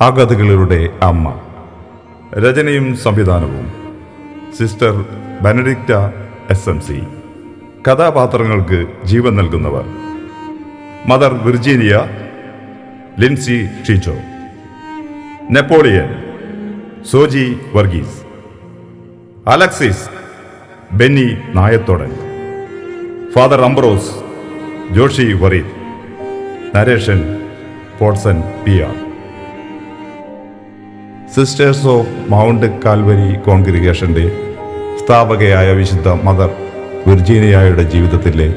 അഗതികളുടെ അമ്മ. രചനയും സംവിധാനവും sister Benedicta S M C. കഥാപാത്രങ്ങൾക്ക് ജീവൻ നൽകുന്നവർ. Mother Virginia Lincy Shijo. Napoleon Soji Varghese. Alexis Benny Nayathodan. Father Ambrose Joshy Vareed. Narration Potson P R. Sisters of Mount Calvary കോൺഗ്രിഗേഷന്റെ സ്ഥാപകയായ വിശുദ്ധ mother വിർജീനിയായുടെ ജീവിതത്തിലെ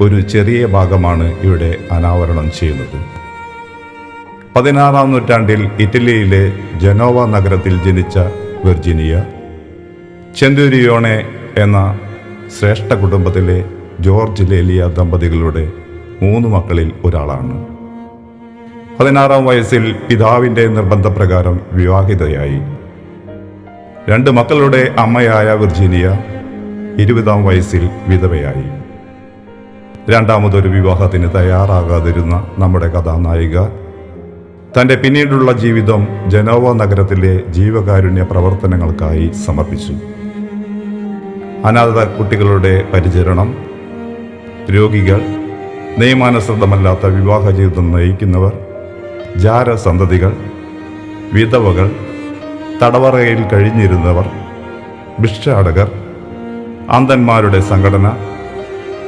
ഒരു ചെറിയ ഭാഗമാണ് ഇവിടെ അനാവരണം ചെയ്യുന്നത്. പതിനാറാം നൂറ്റാണ്ടിൽ ഇറ്റലിയിലെ ജനോവ നഗരത്തിൽ ജനിച്ച വിർജീനിയ ചെന്തൂരിയോണെ എന്ന ശ്രേഷ്ഠ കുടുംബത്തിലെ ജോർജ് ലേലിയ ദമ്പതികളുടെ മൂന്ന് മക്കളിൽ ഒരാളാണ്. പതിനാറാം വയസ്സിൽ പിതാവിന്റെ നിർബന്ധപ്രകാരം വിവാഹിതയായി. രണ്ട് മക്കളുടെ അമ്മയായ വിർജീനിയ ഇരുപതാം വയസ്സിൽ വിധവയായി. രണ്ടാമതൊരു വിവാഹത്തിന് തയ്യാറാകാതിരുന്ന നമ്മുടെ കഥാനായിക തന്റെ പിന്നീടുള്ള ജീവിതം ജനോവ നഗരത്തിലെ ജീവകാരുണ്യ പ്രവർത്തനങ്ങൾക്കായി സമർപ്പിച്ചു. അനാഥ കുട്ടികളുടെ പരിചരണം രോഗികൾ നിയമാനുസൃതമല്ലാത്ത വിവാഹ ജീവിതം നയിക്കുന്നവർ ജാരസന്തതികൾ വിധവകൾ തടവറയിൽ കഴിഞ്ഞിരുന്നവർ ഭിക്ഷാടകർ അന്ധന്മാരുടെ സംഘടന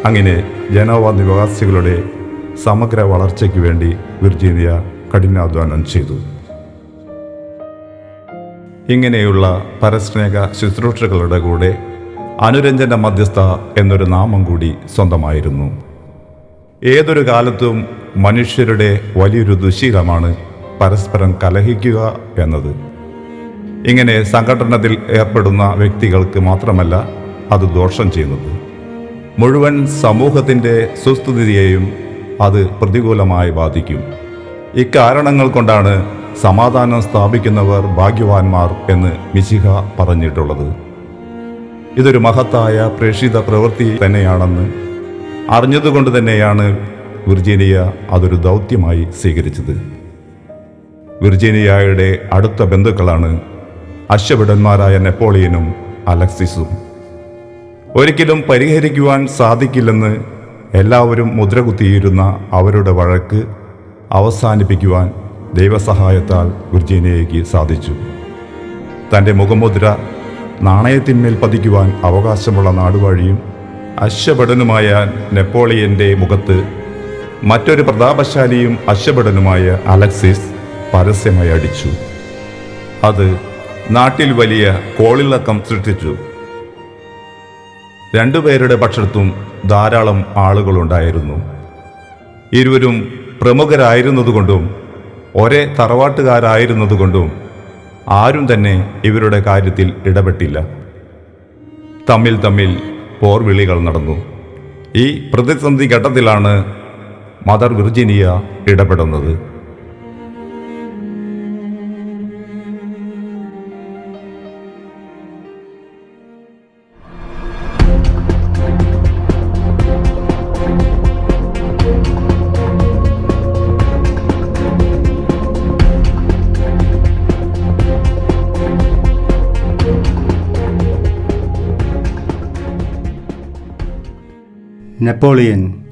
അങ്ങനെ ജനോവ നിവാസികളുടെ സമഗ്ര വളർച്ചയ്ക്ക് വേണ്ടി വിർജീനിയ കഠിനാധ്വാനം ചെയ്തു. ഇങ്ങനെയുള്ള പരസ്നേഹ ശുശ്രൂഷകളുടെ കൂടെ അനുരഞ്ജന മധ്യസ്ഥ എന്നൊരു നാമം കൂടി സ്വന്തമായിരുന്നു. ഏതൊരു കാലത്തും മനുഷ്യരുടെ വലിയൊരു ദുശീലമാണ് പരസ്പരം കലഹിക്കുക എന്നത്. ഇങ്ങനെ സംഘടനത്തിൽ ഏർപ്പെടുന്ന വ്യക്തികൾക്ക് മാത്രമല്ല അത് ദോഷം ചെയ്യുന്നത്. മുഴുവൻ സമൂഹത്തിന്റെ സുസ്ഥിതിയെയും അത് പ്രതികൂലമായി ബാധിക്കും. ഇക്കാരണങ്ങൾ കൊണ്ടാണ് സമാധാനം സ്ഥാപിക്കുന്നവർ ഭാഗ്യവാന്മാർ എന്ന് മിശിഹ പറഞ്ഞിട്ടുള്ളത്. ഇതൊരു മഹത്തായ പ്രേക്ഷിത പ്രവൃത്തി തന്നെയാണെന്ന് അറിഞ്ഞതുകൊണ്ട് തന്നെയാണ് വിർജീനിയ അതൊരു ദൗത്യമായി സ്വീകരിച്ചത്. വിർജീനിയയുടെ അടുത്ത ബന്ധുക്കളാണ് അശ്വഭടന്മാരായ നെപ്പോളിയനും അലക്സിസും. ഒരിക്കലും പരിഹരിക്കുവാൻ സാധിക്കില്ലെന്ന് എല്ലാവരും മുദ്രകുത്തിയിരുന്ന അവരുടെ വഴക്ക് അവസാനിപ്പിക്കുവാൻ ദൈവസഹായത്താൽ വിർജീനിയയ്ക്ക് സാധിച്ചു. തന്റെ മുഖമുദ്ര നാണയത്തിന്മേൽ പതിക്കുവാൻ അവകാശമുള്ള നാടുവഴിയും അശ്വഭടനുമായ നെപ്പോളിയന്റെ മുഖത്ത് മറ്റൊരു പ്രതാപശാലിയും അശ്വഭടനുമായ അലക്സിസ് പരസ്യമായി അടിച്ചു. അത് നാട്ടിൽ വലിയ കോളിളക്കം സൃഷ്ടിച്ചു. രണ്ടുപേരുടെ പക്ഷത്തും ധാരാളം ആളുകളുണ്ടായിരുന്നു. ഇരുവരും പ്രമുഖരായിരുന്നതുകൊണ്ടും ഒരേ തറവാട്ടുകാരായിരുന്നതുകൊണ്ടും ആരും തന്നെ ഇവരുടെ കാര്യത്തിൽ ഇടപെട്ടില്ല. തമ്മിൽ തമ്മിൽ പോർവിളികൾ നടന്നു. ഈ പ്രതിസന്ധി ഘട്ടത്തിലാണ് മദർ വിർജിനിയ ഇടപെടുന്നത്. നെപ്പോളിയൻ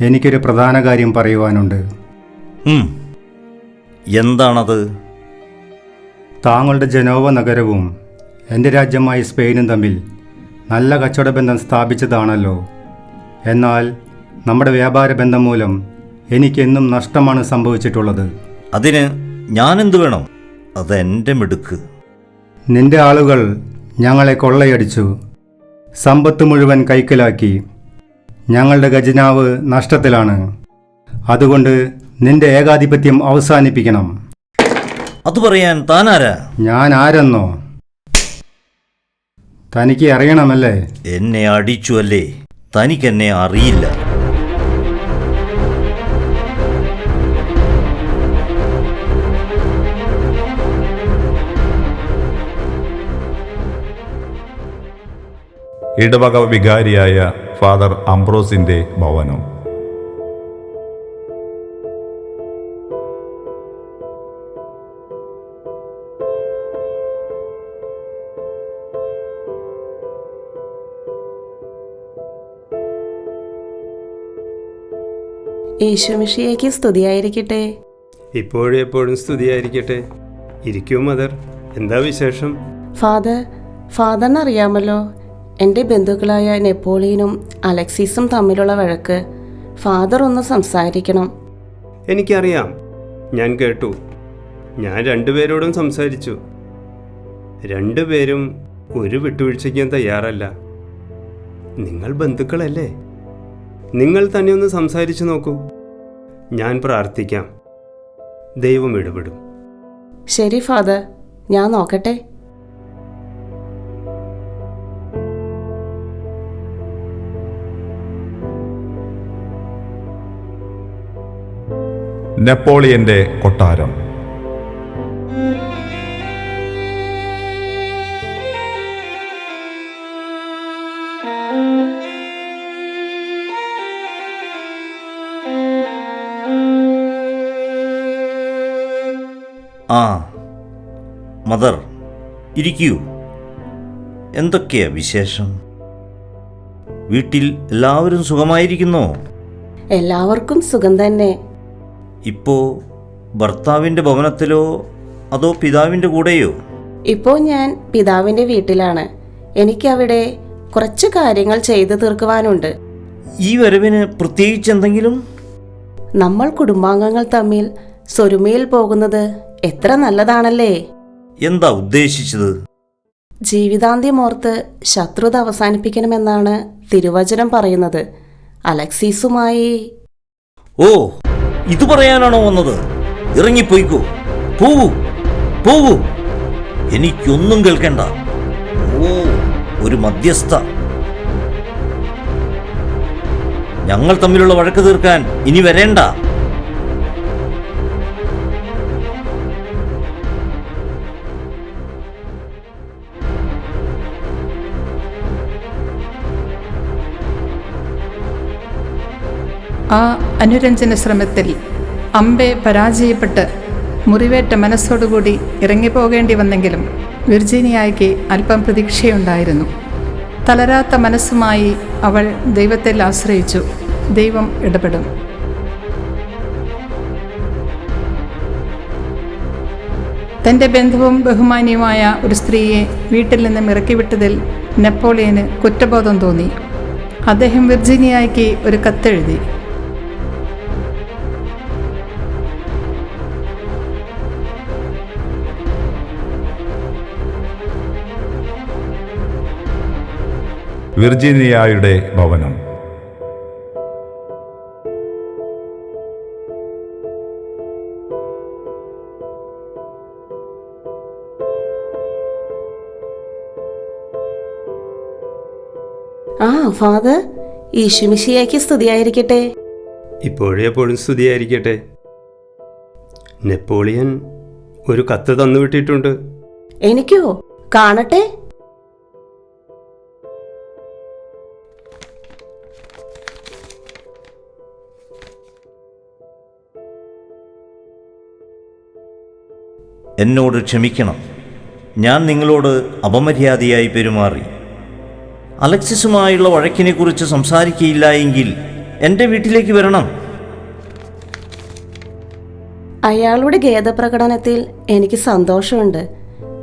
എനിക്കൊരു പ്രധാന കാര്യം പറയുവാനുണ്ട്. എന്താണത്? താങ്കളുടെ ജനോവ നഗരവും എന്റെ രാജ്യമായ സ്പെയിനും തമ്മിൽ നല്ല കച്ചവട ബന്ധം സ്ഥാപിച്ചതാണല്ലോ. എന്നാൽ നമ്മുടെ വ്യാപാര ബന്ധം മൂലം എനിക്കെന്നും നഷ്ടമാണ് സംഭവിച്ചിട്ടുള്ളത്. അതിന് ഞാനെന്ത് വേണം? അതെന്റെ മിടുക്ക്. നിന്റെ ആളുകൾ ഞങ്ങളെ കൊള്ളയടിച്ചു. സമ്പത്ത് മുഴുവൻ കൈക്കലാക്കി ഞങ്ങളുടെ ഖജനാവ് നഷ്ടത്തിലാണ്. അതുകൊണ്ട് നിന്റെ ഏകാധിപത്യം അവസാനിപ്പിക്കണം. അത് പറയാൻ താനാരാ? ഞാൻ ആരെന്നോ? തനിക്ക് അറിയണമല്ലേ? എന്നെ അടിച്ചു അല്ലേ? തനിക്കെന്നെ അറിയില്ല. ഇടവക വികാരിയായ ഫാദർ അംബ്രോസിന്റെ ഭവനം. യേശുമിഷിയേക്ക് സ്തുതിയായിരിക്കട്ടെ. ഇപ്പോഴും എപ്പോഴും സ്തുതിയായിരിക്കട്ടെ. ഇരിക്കൂ മദർ. എന്താ വിശേഷം? ഫാദർ ഫാദറിനറിയാമല്ലോ. എന്റെ ബന്ധുക്കളായ നെപ്പോളിയനും അലക്സിസും തമ്മിലുള്ള വഴക്ക് ഫാദർ ഒന്ന് സംസാരിക്കണം. എനിക്കറിയാം. ഞാൻ കേട്ടു. ഞാൻ രണ്ടുപേരോടും സംസാരിച്ചു. രണ്ടുപേരും ഒരു വിട്ടുവീഴ്ചയ്ക്കും തയ്യാറല്ല. നിങ്ങൾ ബന്ധുക്കളല്ലേ? നിങ്ങൾ തന്നെ ഒന്ന് സംസാരിച്ചു നോക്കൂ. ഞാൻ പ്രാർത്ഥിക്കാം. ദൈവം ഇടപെടും. ശരി ഫാദർ. ഞാൻ നോക്കട്ടെ. നെപ്പോളിയന്റെ കൊട്ടാരം. ആ മദർ ഇരിക്കൂ. എന്തൊക്കെയാ വിശേഷം? വീട്ടിൽ എല്ലാവരും സുഖമായിരിക്കുന്നോ? എല്ലാവർക്കും സുഖം തന്നെ. ഇപ്പോ ഭർത്താവിന്റെ ഭവനത്തിലോ അതോ പിതാവിന്റെ കൂടെയോ? ഇപ്പോ ഞാൻ പിതാവിന്റെ വീട്ടിലാണ്. എനിക്കവിടെ കുറച്ച് കാര്യങ്ങൾ ചെയ്തു തീർക്കുവാനുണ്ട്. ഈ വരവിന് പ്രത്യേകിച്ച് എന്തെങ്കിലും? നമ്മൾ കുടുംബാംഗങ്ങൾ തമ്മിൽ സ്വരുമയിൽ പോകുന്നത് എത്ര നല്ലതാണല്ലേ? എന്താ ഉദ്ദേശിച്ചത്? ജീവിതാന്ത്യമോർത്ത് ശത്രുത അവസാനിപ്പിക്കണമെന്നാണ് തിരുവചനം പറയുന്നത്. അലക്സീസുമായി ഓ ഇത് പറയാനാണോ വന്നത്? ഇറങ്ങിപ്പോയിക്കോ. പോവൂ പോവൂ. എനിക്കൊന്നും കേൾക്കണ്ട. ഓ ഒരു മധ്യസ്ഥ. ഞങ്ങൾ തമ്മിലുള്ള വഴക്ക് തീർക്കാൻ ഇനി വരേണ്ട. ആ അനുരഞ്ജന ശ്രമത്തിൽ അമ്പെ പരാജയപ്പെട്ട് മുറിവേറ്റ മനസ്സോടുകൂടി ഇറങ്ങിപ്പോകേണ്ടി വന്നെങ്കിലും വിർജീനിയായ്ക്ക് അല്പം പ്രതീക്ഷയുണ്ടായിരുന്നു. തളരാത്ത മനസ്സുമായി അവൾ ദൈവത്തിൽ ആശ്രയിച്ചു. ദൈവം ഇടപെടും. തന്റെ ബന്ധുവും ബഹുമാന്യവുമായ ഒരു സ്ത്രീയെ വീട്ടിൽ നിന്നും ഇറക്കിവിട്ടതിൽ നെപ്പോളിയന് കുറ്റബോധം തോന്നി. അദ്ദേഹം വിർജീനിയായ്ക്ക് ഒരു കത്തെഴുതി. വിർജീനിയായുടെ ഭവനം. ആ ഫാദർ. ഈശുമിഷിയാക്കി സ്തുതിയായിരിക്കട്ടെ. ഇപ്പോഴെപ്പോഴും സ്തുതിയായിരിക്കട്ടെ. നെപ്പോളിയൻ ഒരു കത്ത് തന്നു വിട്ടിട്ടുണ്ട് എനിക്കോ? കാണട്ടെ. എന്നോട് ക്ഷമിക്കണം. ഞാൻ നിങ്ങളോട് അപമര്യാദയായി പെരുമാറി. അലക്സിസുമായുള്ള വഴക്കിനെക്കുറിച്ച് സംസാരിക്കയില്ല എങ്കിൽ എന്റെ വീട്ടിലേക്ക് വരണം. അയാളുടെ ഖേദപ്രകടനത്തിൽ എനിക്ക് സന്തോഷമുണ്ട്.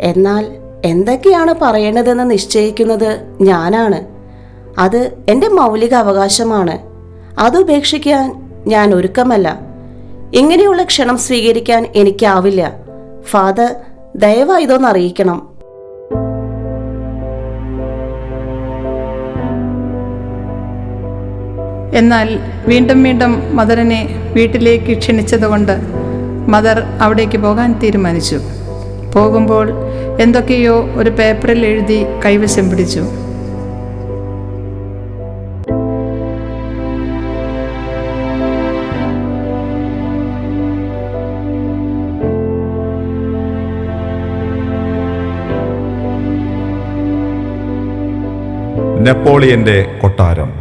എന്നാൽ എന്തൊക്കെയാണ് പറയേണ്ടതെന്ന് നിശ്ചയിക്കുന്നത് ഞാനാണ്. അത് എന്റെ മൗലിക അവകാശമാണ്. അത് ഉപേക്ഷിക്കാൻ ഞാൻ ഒരുക്കമല്ല. ഇങ്ങനെയുള്ള ക്ഷണം സ്വീകരിക്കാൻ എനിക്കാവില്ല. ഫാദർ ദയവായി ഇതൊന്ന് അറിയിക്കണം. എന്നാൽ വീണ്ടും വീണ്ടും മദറിനെ വീട്ടിലേക്ക് ക്ഷണിച്ചതുകൊണ്ട് മദർ അവിടേക്ക് പോകാൻ തീരുമാനിച്ചു. പോകുമ്പോൾ എന്തൊക്കെയോ ഒരു പേപ്പറിൽ എഴുതി കൈവശം പിടിച്ചു. നെപ്പോളിയന്റെ കൊട്ടാരം.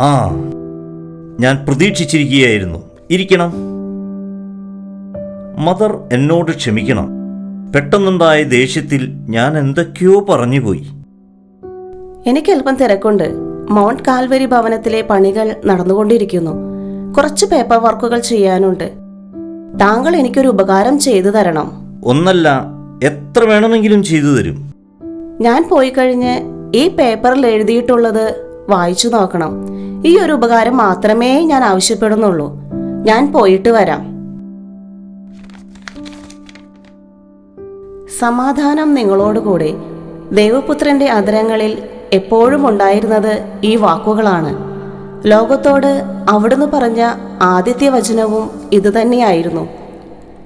ആ ഞാൻ പ്രതീക്ഷിച്ചിരിക്കുകയായിരുന്നു. ഇരിക്കണം. മദർ എന്നോട് ക്ഷമിക്കണം. പെട്ടെന്നുണ്ടായ ദേഷ്യത്തിൽ ഞാൻ എന്തൊക്കെയോ പറഞ്ഞുപോയി. എനിക്ക് അല്പം തിരക്കുണ്ട്. മൗണ്ട് കാൽവരി ഭവനത്തിലെ പണികൾ നടന്നുകൊണ്ടിരിക്കുന്നു. കുറച്ച് പേപ്പർ വർക്കുകൾ ചെയ്യാനുണ്ട്. താങ്കൾ എനിക്കൊരു ഉപകാരം ചെയ്തു തരണം. ഒന്നല്ല എത്ര വേണമെങ്കിലും ചെയ്തു തരും. ഞാൻ പോയി കഴിഞ്ഞ് ഈ പേപ്പറിൽ എഴുതിയിട്ടുള്ളത് വായിച്ചു നോക്കണം. ഈ ഒരു ഉപകാരം മാത്രമേ ഞാൻ ആവശ്യപ്പെടുന്നുള്ളൂ. ഞാൻ പോയിട്ട് വരാം. സമാധാനം നിങ്ങളോടുകൂടെ. ദൈവപുത്രന്റെ അധരങ്ങളിൽ എപ്പോഴും ഉണ്ടായിരുന്നത് ഈ വാക്കുകളാണ്. ലോകത്തോട് അവിടുന്ന് പറഞ്ഞ ആദ്യത്തെ വചനവും ഇതുതന്നെയായിരുന്നു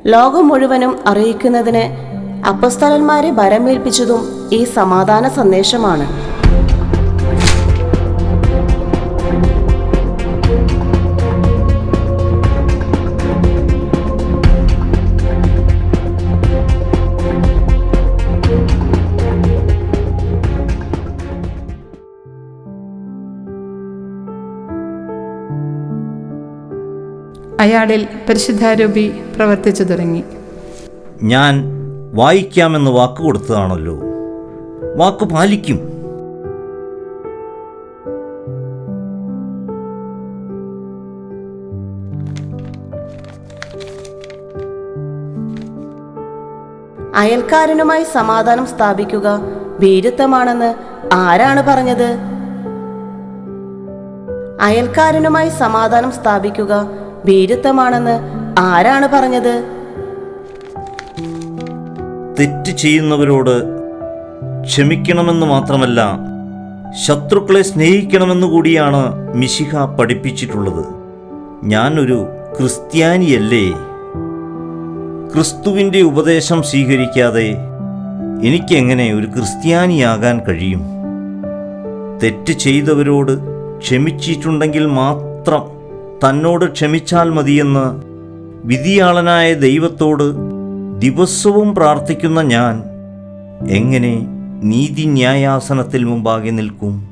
ലോകം മുഴുവനും അറിയിക്കുന്നതിന് അപ്പസ്തലന്മാരെ ഭരമേൽപ്പിച്ചതും ഈ സമാധാന സന്ദേശമാണ്. അയാളിൽ പരിശുദ്ധാരൂപി പ്രവർത്തിച്ചു തുടങ്ങി. ഞാൻ വായിക്കാമെന്ന് വാക്ക് കൊടുത്തതാണല്ലോ. വാക്ക് പാലിക്കും. അയൽക്കാരനുമായി സമാധാനം സ്ഥാപിക്കുക ഭീരുത്വമാണെന്ന് ആരാണ് പറഞ്ഞത്? അയൽക്കാരനുമായി സമാധാനം സ്ഥാപിക്കുക ഭീരുത്വമാണെന്ന് ആരാണ് പറഞ്ഞത്? തെറ്റ് ചെയ്യുന്നവരോട് ക്ഷമിക്കണമെന്ന് മാത്രമല്ല ശത്രുക്കളെ സ്നേഹിക്കണമെന്ന് കൂടിയാണ് മിശിഹ പഠിപ്പിച്ചിട്ടുള്ളത്. ഞാനൊരു ക്രിസ്ത്യാനിയല്ലേ? ക്രിസ്തുവിന്റെ ഉപദേശം സ്വീകരിക്കാതെ എനിക്കെങ്ങനെ ഒരു ക്രിസ്ത്യാനിയാകാൻ കഴിയും? തെറ്റ് ചെയ്തവരോട് ക്ഷമിച്ചിട്ടുണ്ടെങ്കിൽ മാത്രം തന്നോട് ക്ഷമിച്ചാൽ മതിയെന്ന് വിധിയാളനായ ദൈവത്തോട് ദിവസവും പ്രാർത്ഥിക്കുന്ന ഞാൻ എങ്ങനെ നീതിന്യായാസനത്തിൽ മുമ്പാകെ നിൽക്കും?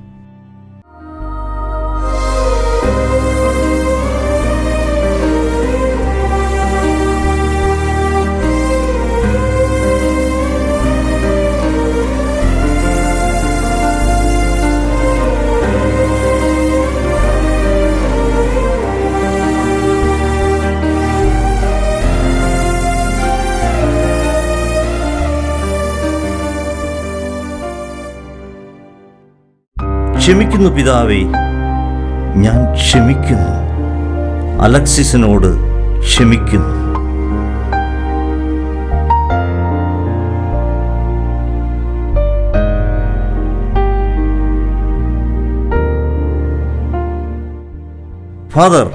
ക്ഷമിക്കുന്നു പിതാവേ. ഞാൻ ക്ഷമിക്കുന്നു. അലക്സിസിനോട് ക്ഷമിക്കുന്നു. ഫാദർ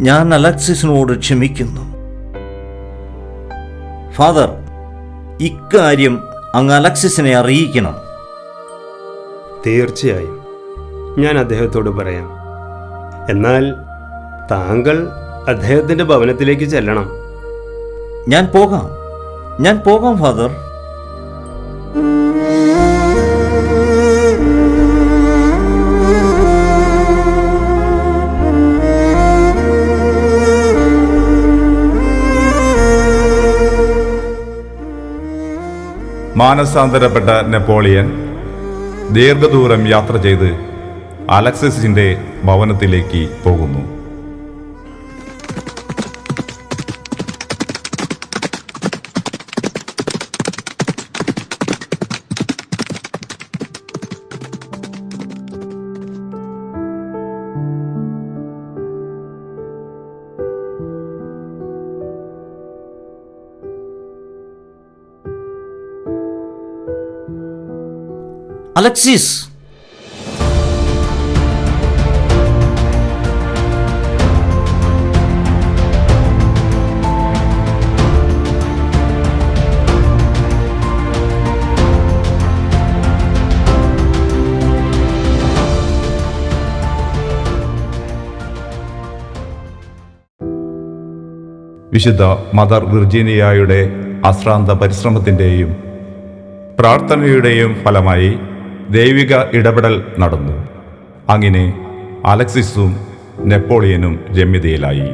ഞാൻ അലക്സിസിനോട് ക്ഷമിക്കുന്നു. ഫാദർ ഇക്കാര്യം അങ്ങ് അലക്സിസിനെ അറിയിക്കണം. തീർച്ചയായും. ഞാൻ അദ്ദേഹത്തോട് പറയാം എന്നാൽ താങ്കൾ അദ്ദേഹത്തിന്റെ ഭവനത്തിലേക്ക് ചെല്ലണം. ഞാൻ പോകാം. ഞാൻ പോകാം ഫാദർ. മാനസാന്തരപ്പെട്ട നെപ്പോളിയൻ ദീർഘദൂരം യാത്ര ചെയ്ത് അലക്സിസിന്റെ ഭവനത്തിലേക്ക് പോകുന്നു. അലക്സിസ്. വിശുദ്ധ മദർ വിർജീനിയായുടെ അശ്രാന്ത പരിശ്രമത്തിന്റെയും പ്രാർത്ഥനയുടെയും ഫലമായി ദൈവിക ഇടപെടൽ നടന്നു. അങ്ങനെ അലക്സിസും നെപ്പോളിയനും രമ്യതയിലായി